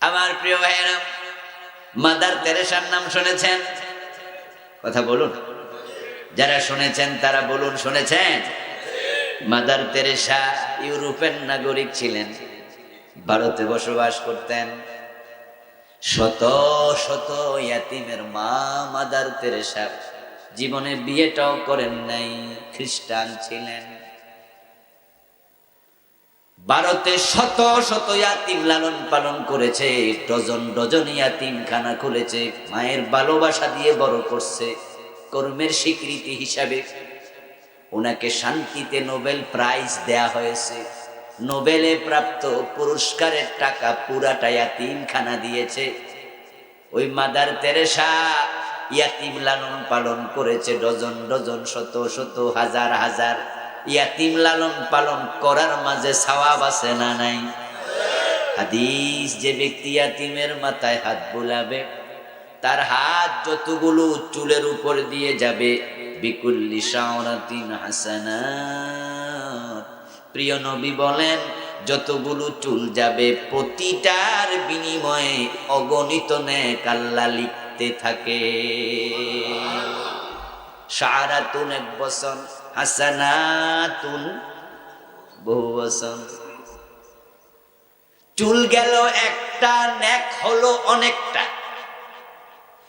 আমার প্রিয় ভাইয়েরা, মাদার তেরেসার নাম শুনেছেন? কথা বলুন। যারা শুনেছেন, তারা বলুন, শুনেছেন? মাদার তেরেসা ইউরোপের নাগরিক ছিলেন, ভারতে বসবাস করতেন। শত শত ইয়াতিমের মা মাদার তেরেসা জীবনে বিয়েটাও করেন নাই, খ্রিস্টান ছিলেন। ভারতে শত শত ইয়াতিম লালন পালন করেছে, ডজন ডজন ইয়াতিম খানা খুলেছে, মায়ের ভালোবাসা দিয়ে বড় করছে, কর্মের স্বীকৃতি হিসাবে। ওনাকে শান্তিতে নোবেল প্রাইজ দেয়া হয়েছে। নোবেলে প্রাপ্ত পুরস্কারের টাকা পুরাটা ইয়াতিম খানা দিয়েছে। ওই মাদার তেরেসা ইয়াতিম লালন পালন করেছে, ডজন ডজন, শত শত, হাজার হাজার। ইয়াতিম লালন পালন করার মাঝে সওয়াব আছে না নাই? হাদিস, যে ব্যক্তি ইয়াতিমের মাথায় হাত বুলাবে, তার হাত যতগুলো চুলের উপর দিয়ে যাবে, বিকুল্লি শাওরাতিন হাসানাত। প্রিয় নবী বলেন, যতগুলো চুল যাবে, প্রতিটার বিনিময়ে অগণিত নেক আল্লাহ লিখতে থাকে। সারাতুন এক বছর হাসানাতুন বহু বছর চুল গেল একটা, নেক হলো অনেকটা।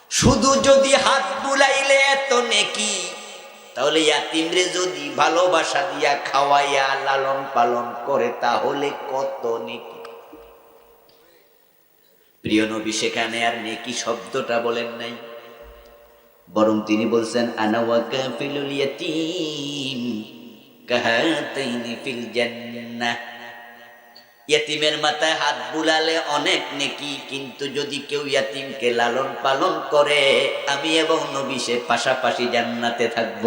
শুধু যদি হাত বুলাইলে এত নেকি, তাহলে ইয়াতিমরে যদি ভালোবাসা দিয়া খাওয়াইয়া লালন পালন করে, তাহলে কত নেকি? প্রিয় নবী, সেখানে আর নেকি শব্দটা বলেন নাই। বরং তিনি বলছেন আনাওয়াকা ফিলুল ইয়াতিম কাহাতাইনি ফিল জান্নাহ। ইয়াতিমের মাথায় হাত বুলালে অনেক নেকি, কিন্তু যদি কেউ ইয়াতিমকে লালন পালন করে, আমি এবং নবী সে পাশাপাশি জান্নাতে থাকব।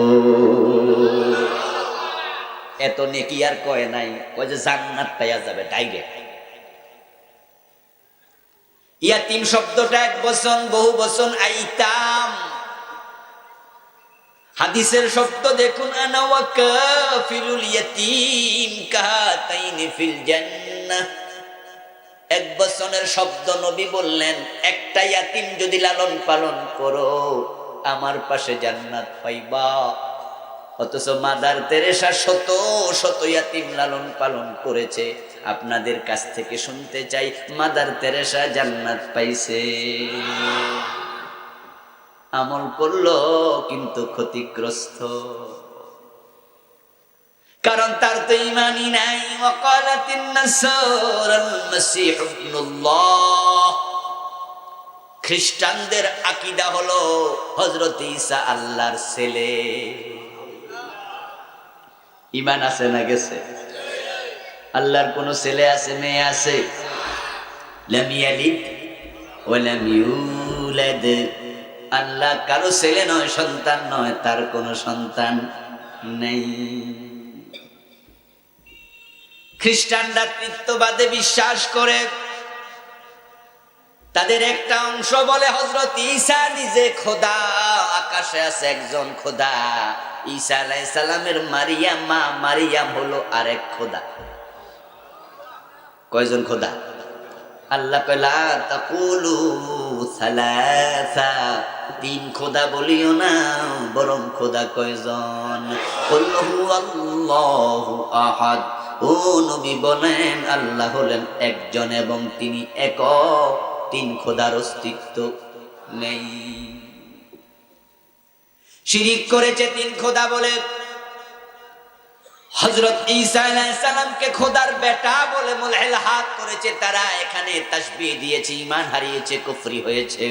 এত নেকি আর কয় নাই, কয় যে জান্নাত পাইয়া যাবে ডাইরেক্ট। ইয়াতিম শব্দটা এক বচন, বহু বচন, আইতাম। হাদিসের শব্দ দেখুন এক বচনের শব্দ নবী বললেন, একটা ইয়াতিম যদি লালন পালন করো, আমার পাশে জান্নাত পাইবা। অথচ মাদার তেরেসা শত শত ইয়াতিম লালন পালন করেছে। আপনাদের কাছ থেকে শুনতে চাই, মাদার তেরেসা জান্নাত পাইছে। আমল করল, কিন্তু ক্ষতিগ্রস্ত। কারণ তার তো ইমানই নাই। খ্রিস্টানদের আকিদা হলো হজরত ঈসা আল্লাহর ছেলে। ইমান আছে না গেছে? আল্লাহর কোন ছেলে আছে, মেয়ে আছে? লাম ইয়ালিদ ওয়া লাম ইউলাদ। আল্লাহ কারও ছেলে নয়, সন্তান নয়, তার কোনো সন্তান নেই। খ্রিস্টানরা তৃত্ববাদে বিশ্বাস করে। তাদের একটা অংশ বলে হজরত ঈসা নিজে খোদা, আকাশে আছে একজন খোদা। ঈসা আলাইহিস সালামের মারিয়াম মা মারিয়াম হলো আরেক খোদা। কয়জন খোদা? আল্লাহ পেলা তাকুলু সালাসা। তিন খোদা বলিও না, বরং খোদা কয়জন? কুল্লহু আল্লাহু আহাদ। ও নবী বলেন, আল্লাহ হলেন একজন এবং তিনি একক। তিন খোদার অস্তিত্ব নেই। শিরিক করেছে তিন খোদা বলে হজরত ঈসা সালামকে খোদার বেটা বলে মোলহেল হাত করেছে, তারা এখানে তাসবি দিয়েছে ইমান হারিয়েছে, কুফরি হয়েছে।